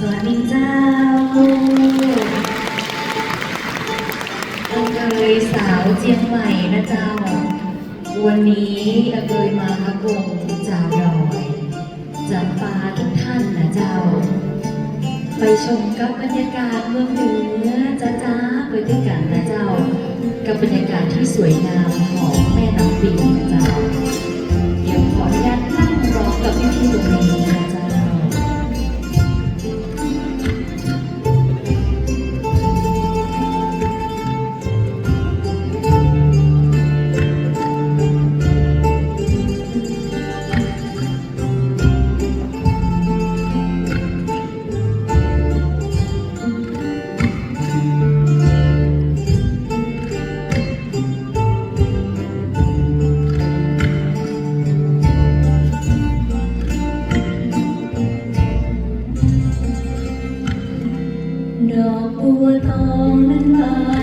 สวัสดีเจ้าเองเกยสาวเจียงใหม่นะเจ้า วันนี้เอเกยมาพระวงจาวดอยจำปาทุกท่านนะเจ้า ไปชมกับบรรยากาศเมืองเหนือจ้าจ้าไปด้วยกันนะเจ้า กับบรรยากาศที่สวยงามของแม่น้ำปิงนะเจ้า alone in love.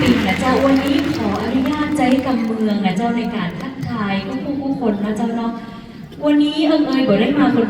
ปีนะเจ้าวันนี้ขออนุญาตใจกำเมืองนะเจ้าในการทักทายผู้ผู้คนนะเจ้าเนาะวันนี้เอิงเอยบ่ได้มาคน